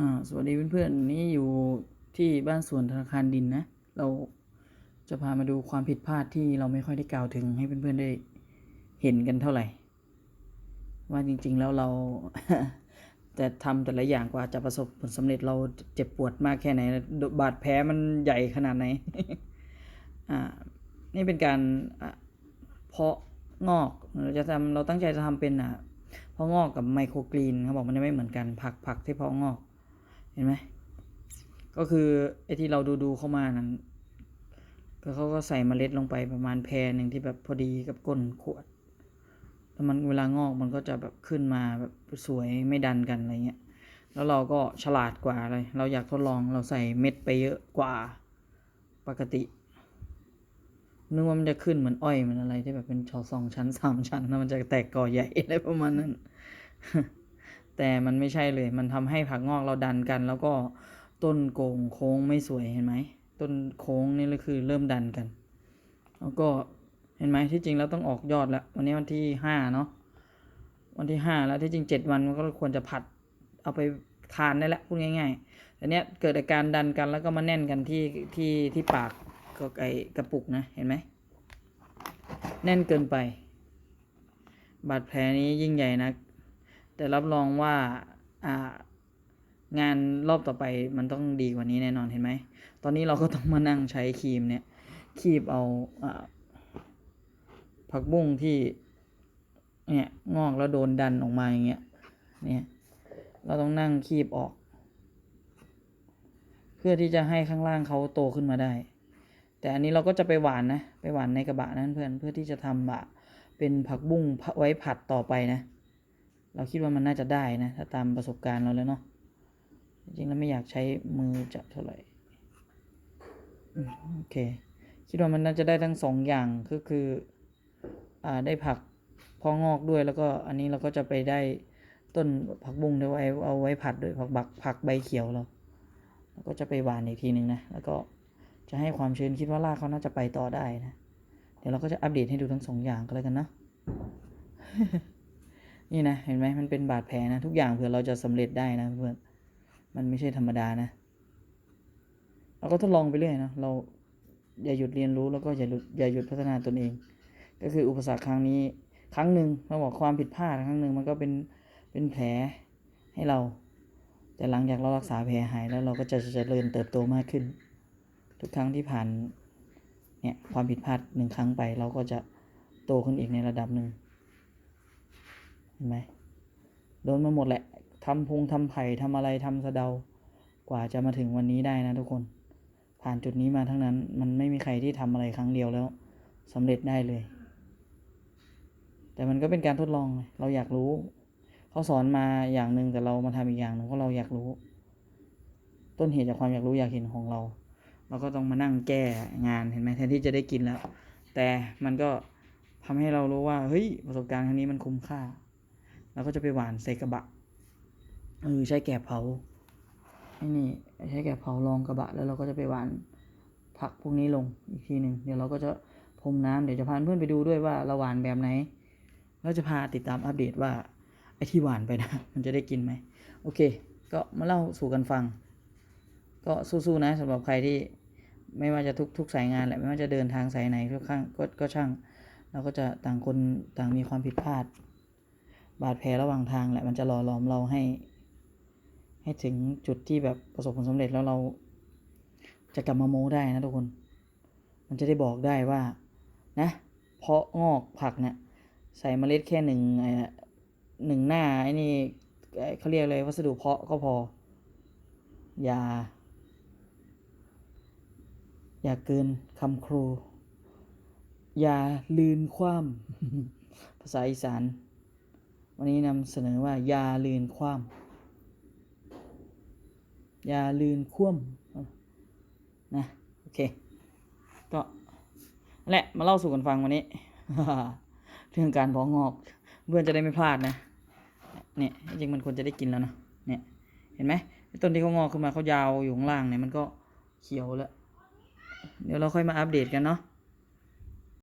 ่สวัสดีเพื่อนๆนี่อยู่ที่บ้านสวนธนาคารดินนะ เราจะพามาดูความผิดพลาดที่เราไม่ค่อยได้กล่าวถึงให้เพื่อนๆได้เห็นกันเท่าไหร่ ว่าจริง ๆ แล้วเราแต่ทำแต่ละอย่างกว่าจะประสบผลสำเร็จเราเจ็บปวดมากแค่ไหน บาดแผลมันใหญ่ขนาดไหน อ่า นี่เป็นการเพาะงอก เราจะทำเราตั้งใจจะทำเป็นอะเพาะงอกกับไมโครกรีนเขาบอกมันจะไม่เหมือนกันผักผักที่เพาะงอก เห็นไหมก็คือไอ้ที่เราดูดูเข้ามานั้นก็เขาก็ใส่เมล็ดลงไปประมาณแพรหนึ่งที่แบบพอดีกับก้นขวดแล้วมันเวลางอกมันก็จะแบบขึ้นมาแบบสวยไม่ดันกันอะไรเงี้ยแล้วเราก็ฉลาดกว่าเลย เราอยากทดลองเราใส่เม็ดไปเยอะกว่าปกตินึกว่ามันจะขึ้นเหมือนอ้อยเหมือนอะไรที่แบบเป็นชอสองชั้นสามชั้นแล้วมันจะแตกกอใหญ่อะไรประมาณนั้น แต่มันไม่ใช่เลย มันทำให้ผักงอกเราดันกัน แล้วก็ต้นโก่งโค้งไม่สวยเห็นไหม ต้นโค้งนี่ก็คือเริ่มดันกัน แล้วก็เห็นไหมที่จริงแล้วต้องออกยอดแล้ว วันนี้วันที่ห้าเนาะ วันที่ห้าแล้วที่จริงเจ็ดวันมันก็ควรจะผัดเอาไปทานได้แล้วพูดง่ายๆแต่เนี้ยเกิดอาการดันกันแล้วก็มาแน่นกันที่ที่ที่ปากก็ไอกระปุกนะเห็นไหมแน่นเกินไป บาดแผลนี้ยิ่งใหญ่นะ แต่รับรองว่าอ่างานรอบต่อไปมันต้องดีกว่านี้แน่นอนเห็นไหม ตอนนี้เราก็ต้องมานั่งใช้ครีมเนี่ยคีบเอาอ่าผักบุ้งที่เนี่ยงอกแล้วโดนดันออกมาอย่างเงี้ยเนี่ยเราต้องนั่งคีบออก เพื่อที่จะให้ข้างล่างเขาโตขึ้นมาได้ แต่อันนี้เราก็จะไปหวานนะ ไปหวานในกระบะนั้นเพื่อนเพื่อที่จะทำบะเป็นผักบุ้งไว้ผัดต่อไปนะ เราคิดว่ามันน่าจะได้นะ ถ้าตามประสบการณ์เราแล้วเนาะจริงๆแล้วไม่อยากใช้มือจับเท่าไหร่โอเค คิดว่ามันน่าจะได้ทั้งสองอย่างก็คืออ่าได้ผักพองอกด้วยแล้วก็อันนี้เราก็จะไปได้ต้นผักบุ้งด้วยไว้เอาไว้ผัดด้วยผักบักผักใบเขียวเราแล้วก็จะไปหวานอีกทีหนึ่งนะ แล้วก็จะให้ความชื้นคิดว่ารากเขาน่าจะไปต่อได้นะ เดี๋ยวเราก็จะอัปเดตให้ดูทั้งสองอย่างก็แล้วกันเนาะ นี่นะเห็นไหมมันเป็นบาดแผลนะทุกอย่างเผื่อเราจะสำเร็จได้นะเพื่อนมันไม่ใช่ธรรมดานะ เราก็ทดลองไปเรื่อยนะเราอย่าหยุดเรียนรู้แล้วก็อย่าหยุดอย่าหยุดพัฒนาตนเอง ก็คืออุปสรรคครั้งนี้ครั้งหนึ่งเราบอกความผิดพลาดครั้งหนึ่งมันก็เป็นเป็นแผลให้เรา แต่หลังจากเรารักษาแผลหายแล้วเราก็จะจะเจริญเติบโตมากขึ้น ทุกครั้งที่ผ่านเนี่ยความผิดพลาดหนึ่งครั้งไปเราก็จะโตขึ้นอีกในระดับหนึ่ง ห็นไหมโดนมาหมดแหละทำพงทำไผ่ทำอะไรทำสะเดากว่าจะมาถึงวันนี้ได้นะทุกคน ผ่านจุดนี้มาทั้งนั้น มันไม่มีใครที่ทำอะไรครั้งเดียวแล้วสำเร็จได้เลย แต่มันก็เป็นการทดลอง เราอยากรู้เขาสอนมาอย่างหนึ่งแต่เรามาทำอีกอย่างหนึ่งเพราะเราอยากรู้ ต้นเหตุจากความอยากรู้อยากเห็นของเราเราก็ต้องมานั่งแก้งานเห็นไหมแทนที่จะได้กินแล้ว แต่มันก็ทำให้เรารู้ว่าเฮ้ยประสบการณ์ครั้งนี้มันคุ้มค่า เราก็จะไปหวานใส่กระบะเออใช้แกะเผาไอ้นี่ใช้แกะเผารองกระบะ แล้วเราก็จะไปหวานผักพวกนี้ลงอีกทีหนึ่งเดี๋ยวเราก็จะพรมน้ำเดี๋ยวจะพาเพื่อนไปดูด้วยว่าเราหวานแบบไหนเราจะพาติดตามอัปเดตว่าไอ้ที่หวานไปนะ มันจะได้กินไหมโอเค ก็มาเล่าสู่กันฟัง ก็สู้ๆนะสำหรับใครที่ไม่ว่าจะทุกทุกสายงานแหละไม่ว่าจะเดินทางสายไหนทุกข้างก็ก็ช่าง เราก็จะต่างคนต่างมีความผิดพลาด บาดแผลระหว่างทางแหละมันจะหล่อหลอมเราให้ ให้ถึงจุดที่แบบประสบผลสำเร็จแล้วเรา จะกลับมาโม้ได้นะทุกคน มันจะได้บอกได้ว่านะ เพาะงอกผักเนี่ยใส่เมล็ดแค่หนึ่งไอ้หนึ่งหน้าไอ้นี่เขาเรียกอะไรวัสดุเพาะก็พอ อย่า อย่าเกินคำครู อย่าลืนคว่ำภาษาอีสาน วันนี้นำเสนอว่า ยาลืนคว่ำยาลืนคว่ำนะโอเคก็แหละมาเล่าสู่กันฟังวันนี้ เรื่องการเพองอกเพื่อนจะได้ไม่พลาดนะเนี่ยจริงมันควรจะได้กินแล้วนะเนี่ยเห็นไหมต้นที่เขางอกขึ้นมาเขายาวอยู่ข้างล่างเนี่ยมันก็เขียวแล้ว เดี๋ยวเราค่อยมาอัปเดตกันเนาะ